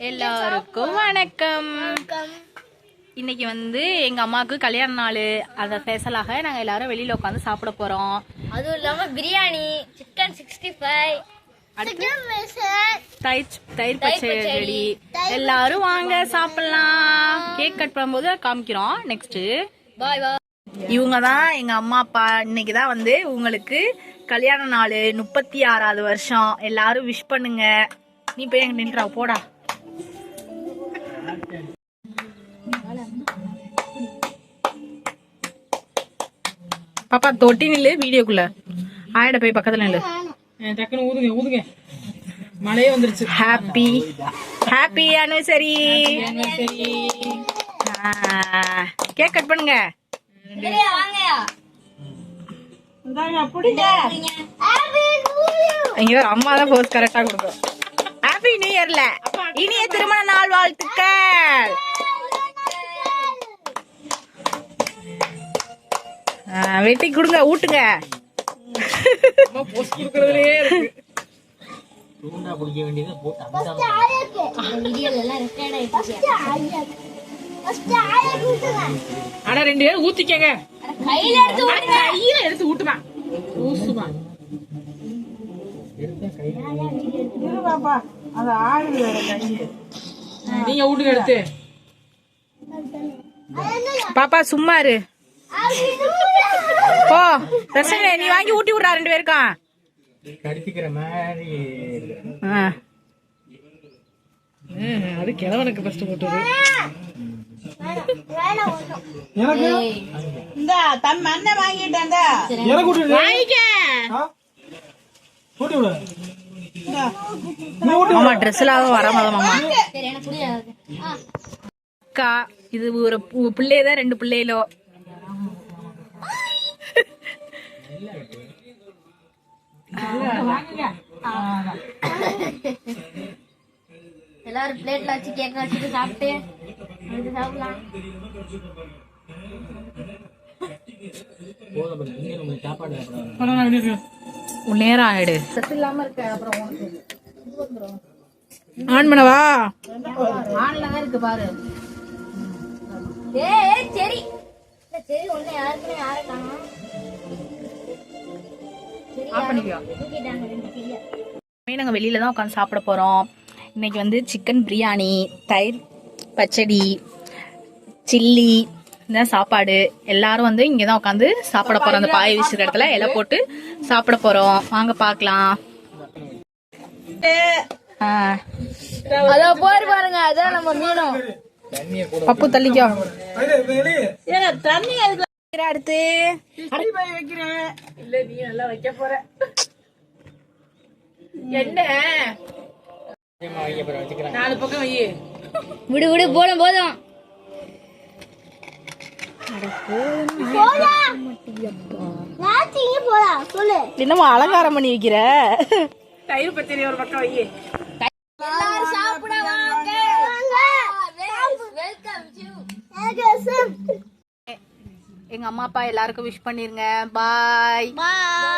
எல்லாருக்கும் வணக்கம். இன்னைக்கு வந்து எங்க அம்மாவுக்கு கல்யாண நாள். அதை ஸ்பெஷலாக நாங்க எல்லாரும் வெளியில உட்காந்து சாப்பிட போறோம். அதுவும் இல்லாம பிரியாணி சிக்கன் சிக்ஸ்டி ஃபைவ் தயிர் பச்சடி. எல்லாரும் வாங்க சாப்பிடலாம். கேக் கட் பண்ணும்போது காமிக்கிறோம். நெக்ஸ்ட் பாய் பாய் இவங்க தான் எங்க அம்மா அப்பா. இன்னைக்கு தான் வந்து உங்களுக்கு கல்யாண நாள் முப்பத்தி ஆறாவது வருஷம். எல்லாரும் விஷ் பண்ணுங்க. நீ போய் எங்க நின்றா போடா. பாப்பா தொட்டி நில்லு வீடியோக்குள்ள. ஆயிட போய் பக்கத்துல நில்லு. டக்குன்னு ஊதுங்க ஊதுங்க. மழையே வந்துருச்சு. ஹாப்பி ஹாப்பி அனிவர்சரி சரி கேக் கட் பண்ணுங்க. இங்க அம்மா தான் போஸ்ட் கரெக்டா கொடுக்கும் ஹாப்பி நியூ இயர்ல இனிய திருமண நாள் வாழ்த்துக்கள். வெட்டி கொடுங்க ஊட்டுங்க. அம்மா போஸ்ட் கொடுக்கறதுலயே இருக்கு. வீடியோல எல்லாம் ரெக்கார்ட் ஆயிடுச்சு ஆனா ரெண்டு பேரும் ஊத்திக்கங்க. கையில எடுத்து விடுங்க. கையில எடுத்து ஊட்டுமா? ஊசுமா. நீங்க ஊட்டுங்க. எடுத்து. பாப்பா சும்மா இரு. போ. பிரச்சனை நீ வாங்கி ஊட்டி விடுறா ரெண்டு பேருக்கும். கடிச்சிக்கிற மாதிரி. அது கிழவனுக்கு ஃபர்ஸ்ட் போட்டது. இந்த தன் அண்ணன் வாங்கிட்டேன் வாங்கிக்க. விடு. மாமா மாமா அக்கா இது ஒரு பிள்ளையதான் ரெண்டு பிள்ளைகளோ எல்லாரும் பிளேட்ல வச்சு கேக்க வச்சுட்டு சாப்பிட்டு அடுத்து சாப்பிடலாம். பாரு, நேரம் ஆயிடு. ஆன் பண்ணவா? ஏய் ஏய், சரி. சரி ஒண்ணு யாருக்குமே யாரை நாங்கள் வெளியில தான் உட்காந்து சாப்பிட போறோம். இன்னைக்கு வந்து சிக்கன் பிரியாணி தயிர் பச்சடி சில்லி இந்த சாப்பாடு. எல்லாரும் வந்து இங்கே தான் உட்காந்து சாப்பிட போறோம். அந்த பாய் வீசுற இடத்துல இலை போட்டு சாப்பிட போறோம். வாங்க பார்க்கலாம். ஆ. அதோ போரு பாருங்க அதான் நம்ம மீனும் பப்பு தள்ளிக்கோ. தண்ணி எதுக்கு அடுத்து? அடி போய் வைக்கிறேன் இல்ல நீ நல்லா வைக்க போற. என்ன? நாலு பக்கம் வை. விடு விடு போதும் போதும். என்னமோ அலங்காரம் பண்ணி வைக்கிற? தயிர் பச்சடி ஒரு பக்கம் வை எல்லாரும் சாப்பிட வாங்க எங்க அம்மா அப்பா எல்லாருக்கும் விஷ் பண்ணிருங்க. பாய் பாய்